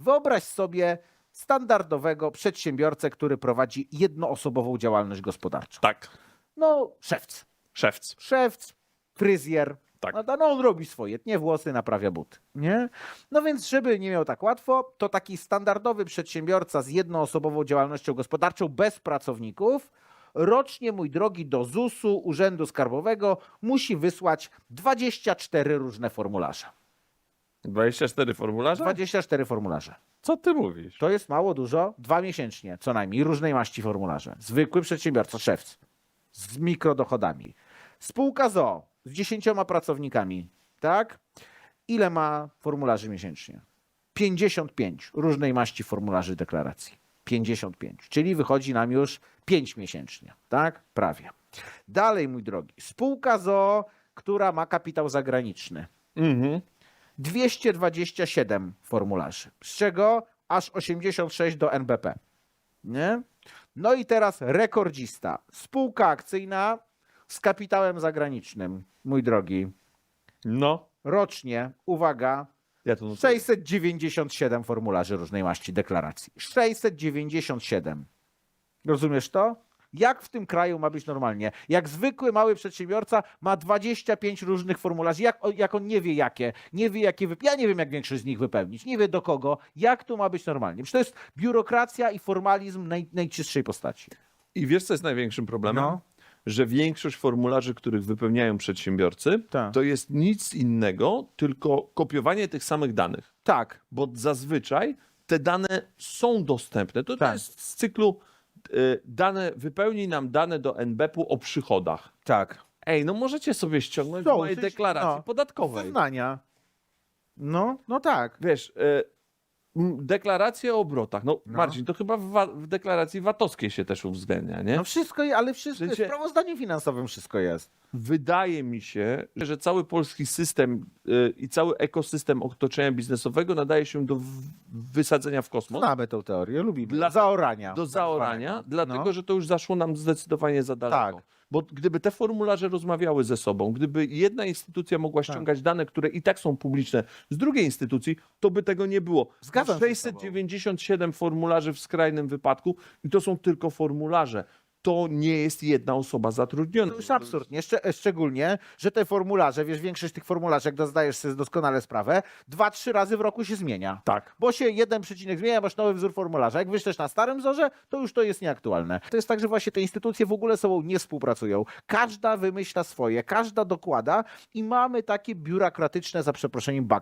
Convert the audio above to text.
Wyobraź sobie standardowego przedsiębiorcę, który prowadzi jednoosobową działalność gospodarczą. Tak. No, szewc. Szewc. Szewc, fryzjer. Tak. No, no on robi swoje, tnie włosy, naprawia buty. Nie? No więc, żeby nie miał tak łatwo, to taki standardowy przedsiębiorca z jednoosobową działalnością gospodarczą bez pracowników rocznie, mój drogi, do ZUS-u, Urzędu Skarbowego musi wysłać 24 różne formularze. 24 formularze? 24 formularze. Co ty mówisz? To jest mało dużo, dwa miesięcznie co najmniej, różnej maści formularze. Zwykły przedsiębiorca, szewc, z mikrodochodami. Spółka ZO z 10 pracownikami, tak? Ile ma formularzy miesięcznie? 55 różnej maści formularzy deklaracji. 55, czyli wychodzi nam już 5 miesięcznie, tak? Prawie. Dalej, mój drogi, spółka ZO, która ma kapitał zagraniczny. Mhm. 227 formularzy, z czego aż 86 do NBP. Nie? No i teraz rekordzista. Spółka akcyjna z kapitałem zagranicznym, mój drogi. No. Rocznie, uwaga, Ja tu 697 formularzy różnej maści deklaracji. 697. Rozumiesz to? Jak w tym kraju ma być normalnie? Jak zwykły mały przedsiębiorca ma 25 różnych formularzy, jak, jak on nie wie jakie, nie wie jakie, ja nie wiem jak większość z nich wypełnić, nie wie do kogo, jak tu ma być normalnie. Przecież to jest biurokracja i formalizm naj, najczystszej postaci. I wiesz, co jest największym problemem? No. Że większość formularzy, których wypełniają przedsiębiorcy, Tak. to jest nic innego, tylko kopiowanie tych samych danych. Tak, Bo zazwyczaj te dane są dostępne. To, to Tak. jest z cyklu dane, wypełnij nam dane do NBP-u o przychodach. tak. Ej, no możecie sobie ściągnąć Są, z mojej w sensie- deklaracji no. podatkowej. Zeznania. No, no tak. Wiesz, m, deklaracje o obrotach. No, No. Marcin, to chyba w, w deklaracji VAT-owskiej się też uwzględnia, nie? No wszystko, ale wszystko, W sensie- w sprawozdaniu finansowym wszystko jest. Wydaje mi się, że cały polski system y, i cały ekosystem otoczenia biznesowego nadaje się do wysadzenia w kosmos, Znamy tę teorię, lubimy. Dla- zaorania. do tak zaorania, zwanego. dlatego No. że to już zaszło nam zdecydowanie za daleko. Tak. Bo gdyby te formularze rozmawiały ze sobą, gdyby jedna instytucja mogła Tak. ściągać dane, które i tak są publiczne z drugiej instytucji, to by tego nie było. Zgadzam się z tobą. 697 formularzy w skrajnym wypadku i to są tylko formularze. To nie jest jedna osoba zatrudniona. To już absurd, nie? Szcze- szczególnie, że te formularze, wiesz, większość tych formularzy, jak zdajesz sobie doskonale sprawę, dwa, trzy razy w roku się zmienia. Tak. Bo się jeden przecinek zmienia, masz nowy wzór formularza. Jak wyślesz na starym wzorze, to już to jest nieaktualne. To jest tak, że właśnie te instytucje w ogóle ze sobą nie współpracują. Każda wymyśla swoje, każda dokłada i mamy takie biurokratyczne, za przeproszeniem, bagno.